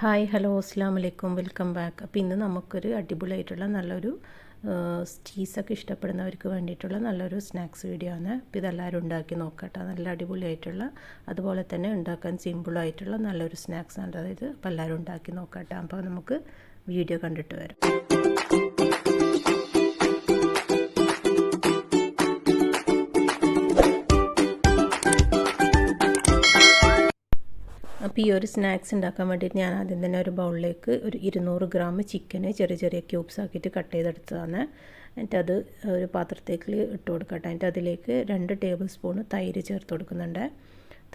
Hi hello അസ്സാം വലൈക്കും welcome back. അപ്പോൾ ഇന്ന് നമുക്കൊരു അടിപൊളിയായിട്ടുള്ള നല്ലൊരു ചീസൊക്കെ ഇഷ്ടപ്പെടുന്നവർക്ക് വേണ്ടിയിട്ടുള്ള നല്ലൊരു സ്നാക്സ് വീഡിയോ ആണ്. അപ്പോൾ ഇതെല്ലാവരും ഉണ്ടാക്കി നോക്കട്ടെ. നല്ല അടിപൊളിയായിട്ടുള്ള അതുപോലെ തന്നെ ഉണ്ടാക്കാൻ സിമ്പിളായിട്ടുള്ള നല്ലൊരു സ്നാക്സ് ആണ്. അതായത് അപ്പോൾ എല്ലാവരും ഉണ്ടാക്കി നോക്കട്ടെ. അപ്പോൾ നമുക്ക് വീഡിയോ കണ്ടിട്ട് വരാം. അപ്പോൾ ഈ ഒരു സ്നാക്സ് ഉണ്ടാക്കാൻ വേണ്ടിയിട്ട് ഞാൻ ആദ്യം തന്നെ ഒരു ബൗളിലേക്ക് ഒരു ഇരുന്നൂറ് ഗ്രാം ചിക്കന് ചെറിയ ചെറിയ ക്യൂബ്സ് ആക്കിയിട്ട് കട്ട് ചെയ്തെടുത്തതാണ്. എന്നിട്ട് അത് ഒരു പാത്രത്തേക്ക് ഇട്ട് കൊടുക്കട്ടെ. എന്നിട്ട് അതിലേക്ക് രണ്ട് ടേബിൾ സ്പൂൺ തൈര് ചേർത്ത് കൊടുക്കുന്നുണ്ട്.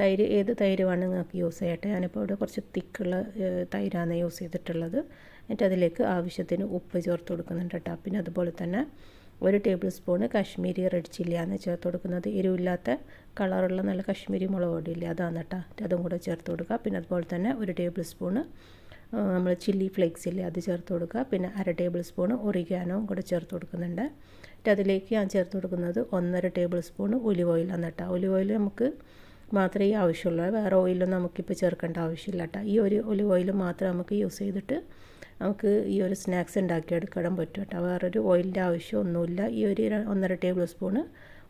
തൈര് ഏത് തൈര് വേണമെങ്കിൽ നിങ്ങൾക്ക് യൂസ് ചെയ്യട്ടെ? ഞാനിപ്പോൾ ഇവിടെ കുറച്ച് തിക്കുള്ള തൈരാണ് യൂസ് ചെയ്തിട്ടുള്ളത്. എന്നിട്ട് അതിലേക്ക് ആവശ്യത്തിന് ഉപ്പ് ചേർത്ത് കൊടുക്കുന്നുണ്ട് കേട്ടോ. പിന്നെ അതുപോലെ തന്നെ ഒരു ടേബിൾ സ്പൂണ് കാശ്മീരി റെഡ് ചില്ലിയാണ് ചേർത്ത് കൊടുക്കുന്നത്. എരിവില്ലാത്ത കളറുള്ള നല്ല കാശ്മീരി മുളക് പൊടിയില്ലേ അതാണ് കേട്ടോ അതും കൂടെ ചേർത്ത് കൊടുക്കുക. പിന്നെ അതുപോലെ തന്നെ ഒരു ടേബിൾ സ്പൂണ് നമ്മൾ ചില്ലി ഫ്ലേക്സ് ഇല്ലേ അത് ചേർത്ത് കൊടുക്കുക. പിന്നെ അര ടേബിൾ സ്പൂണ് ഒറിഗാനോ കൂടെ ചേർത്ത് കൊടുക്കുന്നുണ്ട്. എന്നിട്ട് അതിലേക്ക് ഞാൻ ചേർത്ത് കൊടുക്കുന്നത് ഒന്നര ടേബിൾ സ്പൂണ് ഒലിവ് ഓയിൽ ആണ് കേട്ടോ ഒലിവ് ഓയിൽ നമുക്ക് മാത്രമേ ആവശ്യമുള്ളൂ. വേറെ ഓയിലൊന്നും നമുക്കിപ്പോൾ ചേർക്കേണ്ട ആവശ്യമില്ല കേട്ടോ ഈ ഒരു ഒലിവ് ഓയിൽ മാത്രം നമുക്ക് യൂസ് ചെയ്തിട്ട് നമുക്ക് ഈ ഒരു സ്നാക്സ് ഉണ്ടാക്കിയെടുക്കാൻ പറ്റും കേട്ടോ. വേറൊരു ഓയിലിന്റെ ആവശ്യമൊന്നുമില്ല. ഈ ഒരു ഒന്നര ടേബിൾ സ്പൂണ്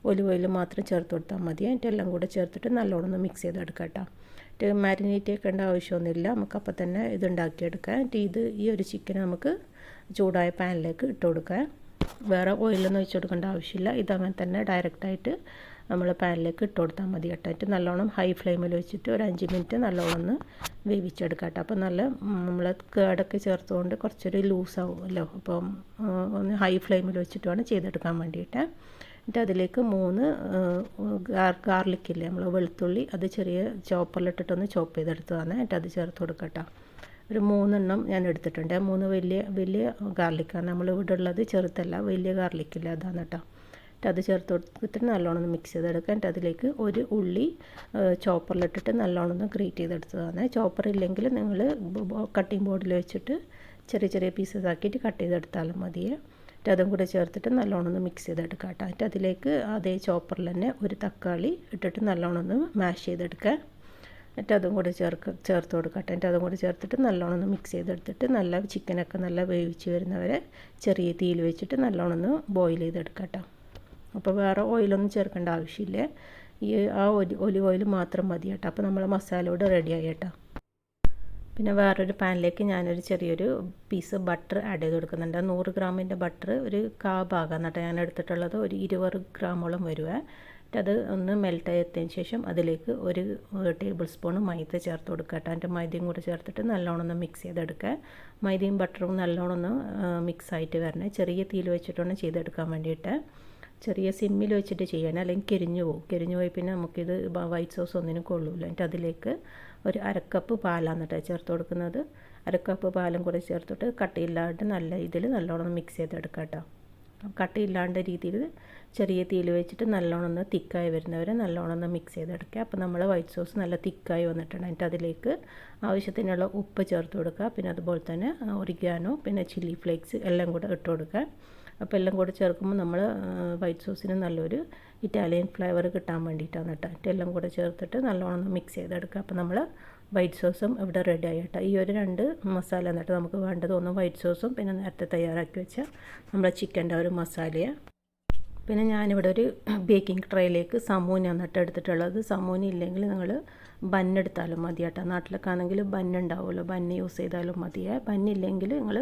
ഒലിവ് ഓയിൽ മാത്രം ചേർത്ത് കൊടുത്താൽ മതി. അതിന്റെ എല്ലാം കൂടെ ചേർത്തിട്ട് നല്ലോണം ഒന്ന് മിക്സ് ചെയ്തെടുക്കാം കേട്ടോ. മാരിനേറ്റ് ചെയ്യേണ്ട ആവശ്യമൊന്നുമില്ല. നമുക്ക് അപ്പോൾ തന്നെ ഇത് ഉണ്ടാക്കിയെടുക്കാം. എന്നിട്ട് ഇത് ഈ ഒരു ചിക്കൻ നമുക്ക് ചൂടായ പാനിലേക്ക് ഇട്ട് കൊടുക്കാം. വേറെ ഓയിലൊന്നും ഒഴിച്ച് കൊടുക്കേണ്ട ആവശ്യമില്ല. ഇതങ്ങനെ തന്നെ ഡയറക്റ്റായിട്ട് നമ്മൾ പാനിലേക്ക് ഇട്ട് കൊടുത്താൽ മതി കേട്ടോ. എന്നിട്ട് നല്ലോണം ഹൈ ഫ്ലെയിമിൽ വെച്ചിട്ട് ഒരു അഞ്ച് മിനിറ്റ് നല്ലോണം ഒന്ന് വേവിച്ചെടുക്കാം കേട്ടോ. അപ്പോൾ നല്ല നമ്മൾ കേടൊക്കെ ചേർത്തുകൊണ്ട് കുറച്ചൊരു ലൂസാവുമല്ലോ അപ്പം ഒന്ന് ഹൈ ഫ്ലെയിമിൽ വെച്ചിട്ട് വേണം ചെയ്തെടുക്കാൻ വേണ്ടിയിട്ട്. എന്നിട്ട് അതിലേക്ക് മൂന്ന് ഗാർലിക് ഇല്ലേ നമ്മൾ വെളുത്തുള്ളി അത് ചെറിയ ചോപ്പറിലിട്ടിട്ടൊന്ന് ചോപ്പ് ചെയ്തെടുത്തതാണ് എന്നിട്ട് അത് ചേർത്ത് കൊടുക്കട്ടോ ഒരു മൂന്നെണ്ണം ഞാൻ എടുത്തിട്ടുണ്ട്. മൂന്ന് വലിയ വലിയ ഗാർലിക്കാണ് നമ്മൾ ഇവിടെ ഉള്ളത്. ചെറുതല്ല വലിയ ഗാർലിക്കില്ല അതാണ് കേട്ടോ. എന്നിട്ട് അത് ചേർത്ത് കൊടുത്തിട്ട് നല്ലോണം ഒന്ന് മിക്സ് ചെയ്തെടുക്കുക. എന്നിട്ട് അതിലേക്ക് ഒരു ഉള്ളി ചോപ്പറിലിട്ടിട്ട് നല്ലോണം ഒന്ന് ഗ്രേറ്റ് ചെയ്തെടുത്തതാണ്. ചോപ്പർ ഇല്ലെങ്കിൽ നിങ്ങൾ കട്ടിംഗ് ബോർഡിൽ വെച്ചിട്ട് ചെറിയ ചെറിയ പീസസ് ആക്കിയിട്ട് കട്ട് ചെയ്തെടുത്താലും മതിയേ എന്നിട്ട് അതും കൂടെ ചേർത്തിട്ട് നല്ലോണം ഒന്ന് മിക്സ് ചെയ്തെടുക്കുക കേട്ടോ. എന്നിട്ട് അതിലേക്ക് അതേ ചോപ്പറിൽ തന്നെ ഒരു തക്കാളി ഇട്ടിട്ട് നല്ലോണം ഒന്ന് മാഷ് ചെയ്തെടുക്കുക. എന്നിട്ട് അതും കൂടെ ചേർക്ക് ചേർത്ത് കൊടുക്കട്ടെ എന്നിട്ട് അതും കൂടെ ചേർത്തിട്ട് നല്ലോണം ഒന്ന് മിക്സ് ചെയ്തെടുത്തിട്ട് നല്ല ചിക്കനൊക്കെ നല്ല വേവിച്ച് വരുന്നവരെ ചെറിയ തീയിൽ വെച്ചിട്ട് നല്ലോണം ഒന്ന് ബോയിൽ ചെയ്തെടുക്കട്ടോ അപ്പോൾ വേറെ ഓയിലൊന്നും ചേർക്കേണ്ട ആവശ്യമില്ല. ഈ ആ ഒലി ഒലിവ് ഓയിൽ മാത്രം മതി കേട്ടോ. അപ്പോൾ നമ്മൾ മസാലയോട് റെഡിയായി കേട്ടോ. പിന്നെ വേറൊരു പാനിലേക്ക് ഞാനൊരു ചെറിയൊരു പീസ് ബട്ടർ ആഡ് ചെയ്ത് കൊടുക്കുന്നുണ്ട്. നൂറ് ഗ്രാമിന്റെ ബട്ടർ ഒരു കാ ഭാഗം എന്നിട്ട് ഞാൻ എടുത്തിട്ടുള്ളത് ഒരു ഇരുപത് ഗ്രാമോളം വരുവേ. അത് ഒന്ന് മെൽറ്റ് ആയതിന് ശേഷം അതിലേക്ക് ഒരു ടേബിൾ സ്പൂൺ മൈദ ചേർത്ത് കൊടുക്കുക കേട്ടോ. അതിന്റെ മൈദയും കൂടെ ചേർത്തിട്ട് നല്ലോണം ഒന്ന് മിക്സ് ചെയ്തെടുക്കുക. മൈദയും ബട്ടറും നല്ലോണം ഒന്ന് മിക്സ് ആയിട്ട് വരണേ. ചെറിയ തീയിൽ വെച്ചിട്ടാണ് ചെയ്തെടുക്കാൻ വേണ്ടിയിട്ട്. ചെറിയ സിമ്മിൽ വെച്ചിട്ട് ചെയ്യണം. അല്ലെങ്കിൽ കരിഞ്ഞു പോകും. കരിഞ്ഞു പോയി പിന്നെ നമുക്കിത് വൈറ്റ് സോസ് ഒന്നിനും കൊള്ളൂല. എന്നിട്ട് അതിലേക്ക് ഒരു അരക്കപ്പ് പാലാണ് കേട്ടോ ചേർത്ത് കൊടുക്കുന്നത്. അരക്കപ്പ് പാലും കൂടെ ചേർത്തിട്ട് കട്ടിയില്ലാണ്ട് നല്ല ഇതിൽ നല്ലോണം മിക്സ് ചെയ്തെടുക്കാം കേട്ടോ കട്ടിയില്ലാണ്ട് രീതിയിൽ ചെറിയ തീയിൽ വെച്ചിട്ട് നല്ലോണം ഒന്ന് തിക്കായി വരുന്നവരെ നല്ലോണം ഒന്ന് മിക്സ് ചെയ്തെടുക്കുക. അപ്പോൾ നമ്മൾ വൈറ്റ് സോസ് നല്ല തിക്കായി വന്നിട്ടുണ്ട്. എന്നിട്ട് അതിലേക്ക് ആവശ്യത്തിനുള്ള ഉപ്പ് ചേർത്ത് കൊടുക്കുക. പിന്നെ അതുപോലെ തന്നെ ഒറിഗാനോ പിന്നെ ചില്ലി ഫ്ലേക്സ് എല്ലാം കൂടെ ഇട്ട് കൊടുക്കുക. അപ്പോൾ എല്ലാം കൂടെ ചേർക്കുമ്പോൾ നമ്മൾ വൈറ്റ് സോസിന് നല്ലൊരു ഇറ്റാലിയൻ ഫ്ലേവർ കിട്ടാൻ വേണ്ടിയിട്ടാണ് കേട്ടോ. എല്ലാം കൂടെ ചേർത്തിട്ട് നല്ലോണം മിക്സ് ചെയ്തെടുക്കുക. അപ്പോൾ നമ്മൾ വൈറ്റ് സോസും ഇവിടെ റെഡി ആയി കേട്ടോ. ഈ ഒരു രണ്ട് മസാല എന്നിട്ട് നമുക്ക് വേണ്ടത് ഒന്ന് വൈറ്റ് സോസും പിന്നെ നേരത്തെ തയ്യാറാക്കി വെച്ച നമ്മളെ ചിക്കന്റെ ഒരു മസാലയെ പിന്നെ ഞാനിവിടെ ഒരു ബേക്കിംഗ് ട്രേയിലേക്ക് സമൂന എന്നിട്ട് എടുത്തിട്ടുള്ളത്. സമൂന ഇല്ലെങ്കിൽ നിങ്ങൾ ബന്നെടുത്താലും മതി കേട്ടോ. നാട്ടിലൊക്കെ ആണെങ്കിൽ ബന്നുണ്ടാവുമല്ലോ ബന്ന് യൂസ് ചെയ്താലും മതിയേ. ബന്നില്ലെങ്കിൽ നിങ്ങൾ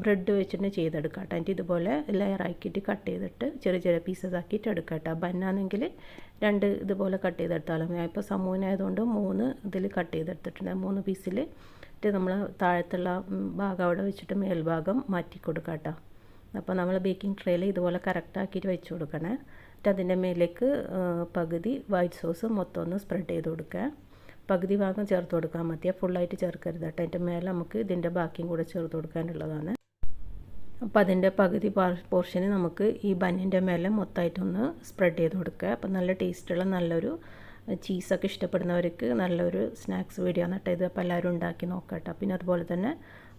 ബ്രെഡ് വെച്ചിട്ട് ചെയ്തെടുക്കാം കേട്ടോ. എന്നിട്ട് ഇതുപോലെ ലെയർ ആക്കിയിട്ട് കട്ട് ചെയ്തിട്ട് ചെറിയ ചെറിയ പീസസ് ആക്കിയിട്ട് എടുക്കാം കേട്ടോ. ബന്നാണെങ്കിൽ രണ്ട് ഇതുപോലെ കട്ട് ചെയ്തെടുത്താലും. ഞാൻ ഇപ്പോൾ സമൂഹനായതുകൊണ്ട് മൂന്ന് ഇതിൽ കട്ട് ചെയ്തെടുത്തിട്ടുണ്ട്. മൂന്ന് പീസിൽ നമ്മൾ താഴത്തുള്ള ഭാഗം അവിടെ വെച്ചിട്ട് മേൽഭാഗം മാറ്റി കൊടുക്കാം കേട്ടോ. അപ്പോൾ നമ്മൾ ബേക്കിംഗ് ട്രേയിൽ ഇതുപോലെ കറക്റ്റ് ആക്കിയിട്ട് വെച്ച് കൊടുക്കണേ. എന്നിട്ട് അതിന്റെ മേലേക്ക് പകുതി വൈറ്റ് സോസ് മൊത്തം ഒന്ന് സ്പ്രെഡ് ചെയ്ത് കൊടുക്കുക. പകുതി ഭാഗം ചേർത്ത് കൊടുക്കാൻ മതിയാ. ഫുള്ളായിട്ട് ചേർക്കരുത് കേട്ടോ. അതിന്റെ മേലെ നമുക്ക് ഇതിന്റെ ബാക്കിയും കൂടെ ചേർത്ത് കൊടുക്കാനുള്ളതാണ്. അപ്പോൾ അതിന്റെ പകുതി പോർഷന് നമുക്ക് ഈ ബന്നിന്റെ മേലെ മൊത്തമായിട്ടൊന്ന് സ്പ്രെഡ് ചെയ്ത് കൊടുക്കുക. അപ്പോൾ നല്ല ടേസ്റ്റുള്ള നല്ലൊരു ചീസൊക്കെ ഇഷ്ടപ്പെടുന്നവർക്ക് നല്ലൊരു സ്നാക്സ് വീഡിയോ കേട്ടോ ഇത്. അപ്പോൾ എല്ലാവരും ഉണ്ടാക്കി നോക്കട്ടെ പിന്നെ അതുപോലെ തന്നെ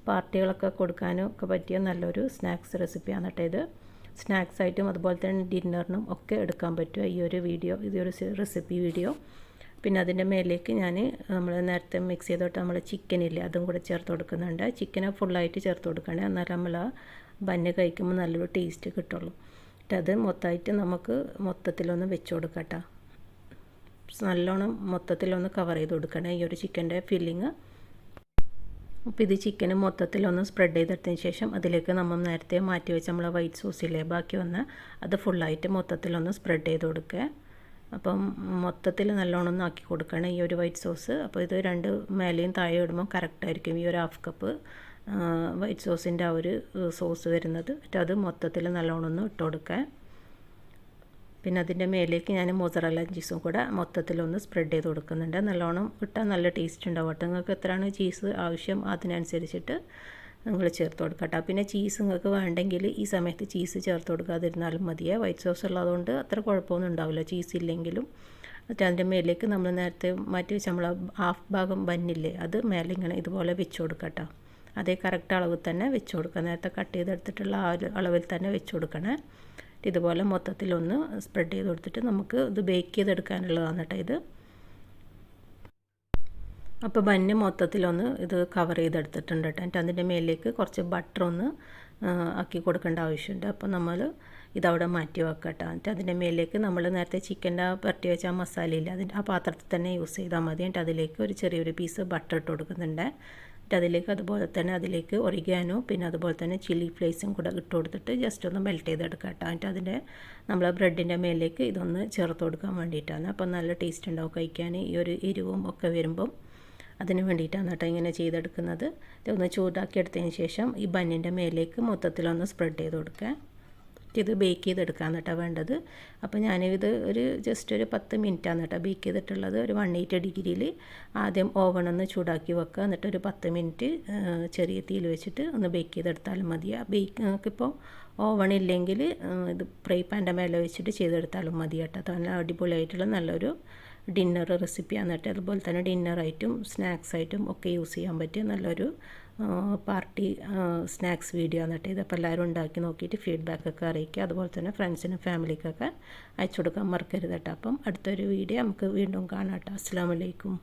പാർട്ടികളൊക്കെ കൊടുക്കാനും ഒക്കെ പറ്റിയ നല്ലൊരു സ്നാക്സ് റെസിപ്പിയാണ് കേട്ടോ ഇത്. സ്നാക്സ് ആയിട്ടും അതുപോലെ തന്നെ ഡിന്നറിനും ഒക്കെ എടുക്കാൻ പറ്റുക ഈ ഒരു വീഡിയോ ഈ ഒരു റെസിപ്പി വീഡിയോ പിന്നെ അതിന്റെ മേലേക്ക് ഞാൻ നമ്മൾ നേരത്തെ മിക്സ് ചെയ്തോട്ട് നമ്മൾ ചിക്കനില്ലേ അതും കൂടെ ചേർത്ത് കൊടുക്കുന്നുണ്ട്. ചിക്കനെ ഫുള്ളായിട്ട് ചേർത്ത് കൊടുക്കണേ എന്നാലും നമ്മൾ ബന്ന് കഴിക്കുമ്പോൾ നല്ലൊരു ടേസ്റ്റ് കിട്ടുള്ളൂ. അത് മൊത്തമായിട്ട് നമുക്ക് മൊത്തത്തിലൊന്ന് വെച്ച് കൊടുക്കട്ടോ നല്ലോണം മൊത്തത്തിലൊന്ന് കവർ ചെയ്ത് കൊടുക്കണേ. ഈ ഒരു ചിക്കന്റെ ഫില്ലിങ് അപ്പോൾ ഇത് ചിക്കൻ മൊത്തത്തിലൊന്ന് സ്പ്രെഡ് ചെയ്തെടുത്തതിന് ശേഷം അതിലേക്ക് നമ്മൾ നേരത്തെ മാറ്റി വെച്ച നമ്മളെ വൈറ്റ് സോസിലെ ബാക്കി വന്ന് അത് ഫുള്ളായിട്ട് മൊത്തത്തിലൊന്ന് സ്പ്രെഡ് ചെയ്ത് കൊടുക്കുക അപ്പം മൊത്തത്തിൽ നല്ലോണം ആക്കി കൊടുക്കണം ഈ ഒരു വൈറ്റ് സോസ് അപ്പോൾ ഇത് രണ്ട് മേലെയും താഴെ ഇടുമ്പോൾ കറക്റ്റായിരിക്കും ഈ ഒരു ഹാഫ് കപ്പ് വൈറ്റ് സോസിന്റെ ആ ഒരു സോസ് വരുന്നത്. എന്നിട്ട് അത് മൊത്തത്തിൽ നല്ലോണം ഒന്ന് ഇട്ട് കൊടുക്കുക പിന്നെ അതിന്റെ മേലേക്ക് ഞാൻ മോസറല്ല ചീസും കൂടെ മൊത്തത്തിലൊന്ന് സ്പ്രെഡ് ചെയ്ത് കൊടുക്കുന്നുണ്ട്. നല്ലോണം ഇട്ടാൽ നല്ല ടേസ്റ്റ് ഉണ്ടാവും കേട്ടോ. നിങ്ങൾക്ക് എത്രയാണ് ചീസ് ആവശ്യം അതിനനുസരിച്ചിട്ട് നിങ്ങൾ ചേർത്ത് കൊടുക്കട്ടെ പിന്നെ ചീസ് നിങ്ങൾക്ക് വേണ്ടെങ്കിൽ ഈ സമയത്ത് ചീസ് ചേർത്ത് കൊടുക്കാതിരുന്നാലും മതിയേ. വൈറ്റ് സോസ് ഉള്ളതുകൊണ്ട് അത്ര കുഴപ്പമൊന്നും ഉണ്ടാവില്ല. ചീസ് ഇല്ലെങ്കിലും. എന്നിട്ട് അതിന്റെ മേലേക്ക് നമ്മൾ നേരത്തെ മാറ്റി വെച്ച് നമ്മൾ ഹാഫ് ഭാഗം ബന്നില്ലേ അത് മേലെ ഇങ്ങനെ ഇതുപോലെ വെച്ച് കൊടുക്കട്ടോ അതേ കറക്റ്റ് അളവിൽ തന്നെ വെച്ച് കൊടുക്കുക. നേരത്തെ കട്ട് ചെയ്തെടുത്തിട്ടുള്ള ആ ഒരു അളവിൽ തന്നെ വെച്ച് കൊടുക്കണേ. ഇതുപോലെ മൊത്തത്തിലൊന്ന് സ്പ്രെഡ് ചെയ്ത് കൊടുത്തിട്ട് നമുക്ക് ഇത് ബേക്ക് ചെയ്തെടുക്കാനുള്ളതാണ് കേട്ടോ ഇത്. അപ്പോൾ ബന്ന് മൊത്തത്തിലൊന്ന് ഇത് കവർ ചെയ്തെടുത്തിട്ടുണ്ട് കേട്ടോ. എന്നിട്ട് അതിന്റെ മേലേക്ക് കുറച്ച് ബട്ടർ ഒന്ന് ആക്കി കൊടുക്കേണ്ട ആവശ്യമുണ്ട്. അപ്പോൾ നമ്മൾ ഇതവിടെ മാറ്റി വെക്കാം കേട്ടോ. എന്നിട്ട് അതിന്റെ മേലേക്ക് നമ്മൾ നേരത്തെ ചിക്കന്റെ പരട്ടി വെച്ച മസാലയില്ല അതിന്റെ ആ പാത്രത്തിൽ തന്നെ യൂസ് ചെയ്താൽ മതി. എന്നിട്ട് അതിലേക്ക് ഒരു ചെറിയൊരു പീസ് ബട്ടർ ഇട്ട് കൊടുക്കുന്നുണ്ട്. എന്നിട്ട് അതിലേക്ക് അതുപോലെ തന്നെ അതിലേക്ക് ഒറിഗാനോ പിന്നെ അതുപോലെ തന്നെ ചില്ലി ഫ്ലേസും കൂടെ ഇട്ട് കൊടുത്തിട്ട് ജസ്റ്റ് ഒന്ന് മെൽറ്റ് ചെയ്തെടുക്കാം കേട്ടോ. എന്നിട്ട് അതിന്റെ നമ്മൾ ബ്രെഡിന്റെ മേലേക്ക് ഇതൊന്ന് ചേർത്ത് കൊടുക്കാൻ വേണ്ടിയിട്ടാണ്. അപ്പോൾ നല്ല ടേസ്റ്റ് ഉണ്ടാവും കഴിക്കാൻ. ഈ ഒരു എരിവും ഒക്കെ വരുമ്പം അതിന് വേണ്ടിയിട്ടാണ് കേട്ടോ ഇങ്ങനെ ചെയ്തെടുക്കുന്നത്. ഒന്ന് ചൂടാക്കി എടുത്തതിന് ശേഷം ഈ ബന്നിന്റെ മേലേക്ക് മൊത്തത്തിലൊന്ന് സ്പ്രെഡ് ചെയ്ത് കൊടുക്കുക ഇത് ബേക്ക് ചെയ്തെടുക്കാൻ കേട്ടോ വേണ്ടത്. അപ്പോൾ ഞാനിത് ഒരു ജസ്റ്റ് ഒരു പത്ത് മിനിറ്റാണ് കേട്ടോ ബേക്ക് ചെയ്തിട്ടുള്ളത്. ഒരു വൺ എയ്റ്റി ഡിഗ്രിയിൽ ആദ്യം ഓവൺ ഒന്ന് ചൂടാക്കി വെക്കുക എന്നിട്ട് ഒരു പത്ത് മിനിറ്റ് ചെറിയ തീയിൽ വെച്ചിട്ട് ഒന്ന് ബേക്ക് ചെയ്തെടുത്താലും മതി. ആ ബേക്ക് നമുക്കിപ്പോൾ ഓവൺ ഇല്ലെങ്കിൽ ഇത് ഫ്രൈ പാന്റെ മേലെ വെച്ചിട്ട് ചെയ്തെടുത്താലും മതി കേട്ടോ. നല്ല അടിപൊളിയായിട്ടുള്ള നല്ലൊരു ഡിന്നർ റെസിപ്പിയാണ് കേട്ടോ. അതുപോലെ തന്നെ ഡിന്നറായിട്ടും സ്നാക്സായിട്ടും ഒക്കെ യൂസ് ചെയ്യാൻ പറ്റിയ നല്ലൊരു പാർട്ടി സ്നാക്സ് വീഡിയോ എന്നിട്ട് ഇതിപ്പോൾ എല്ലാവരും ഉണ്ടാക്കി നോക്കിയിട്ട് ഫീഡ്ബാക്കൊക്കെ അറിയിക്കുക. അതുപോലെ തന്നെ ഫ്രണ്ട്സിനും ഫാമിലിക്കൊക്കെ അയച്ചു കൊടുക്കാൻ മറക്കരുത് കേട്ടോ. അപ്പം അടുത്തൊരു വീഡിയോ നമുക്ക് വീണ്ടും കാണാം കേട്ടോ. അസ്സാം വലൈക്കും